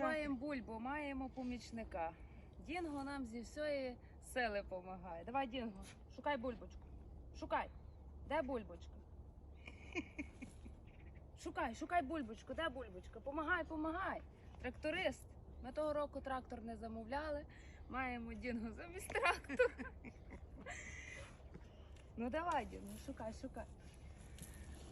купаємо бульбу, маємо помічника. Дінго нам зі всієї сили допомагає. Давай, Дінго, шукай бульбочку. Шукай. Де бульбочка? Шукай, шукай бульбочку, де бульбочка? Помагай, помагай. Тракторист. Ми того року трактор не замовляли. Маємо Дінго замість трактора. Ну давай, Дінго, шукай, шукай.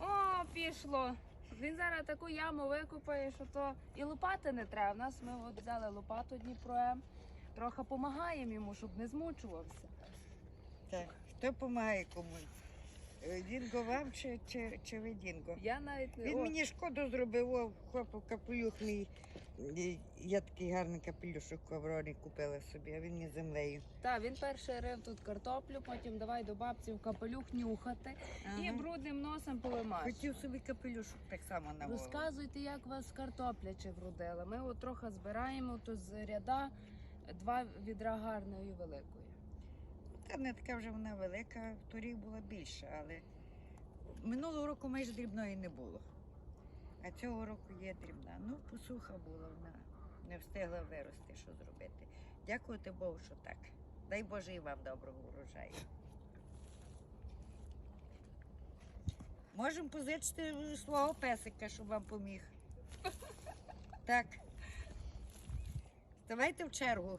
О, пішло. Він зараз таку яму викопає, що то і лопати не треба. У нас ми от взяли лопату Дніпром. Трохи допомагаємо йому, щоб не змучувався. Так. Хто допомагає комусь? Е, Дінго вам чи, чи, чи ви Дінго? Я навіть не Він мені шкоду зробив, о, хлопу капелюх мій. Я такий гарний капелюшок в Аврорі купила собі, а він мені землею. Та, він перший рив тут картоплю, потім давай до бабці в капелюх нюхати і брудним носом поливаєш. Хотів собі капелюшок так само на голову. Розказуйте, як вас картопля чи вродила. Ми от трохи збираємо тут з ряда два відра гарної великої. Та не така вже вона велика, торік була більша, але минулого року майже дрібної не було. А цього року є дрібна. Ну, посуха була, вона не встигла вирости, що зробити. Дякувати Богу, що так. Дай Боже і вам доброго урожаю. Можемо позичити свого песика, щоб вам поміг. Так. Ставайте в чергу.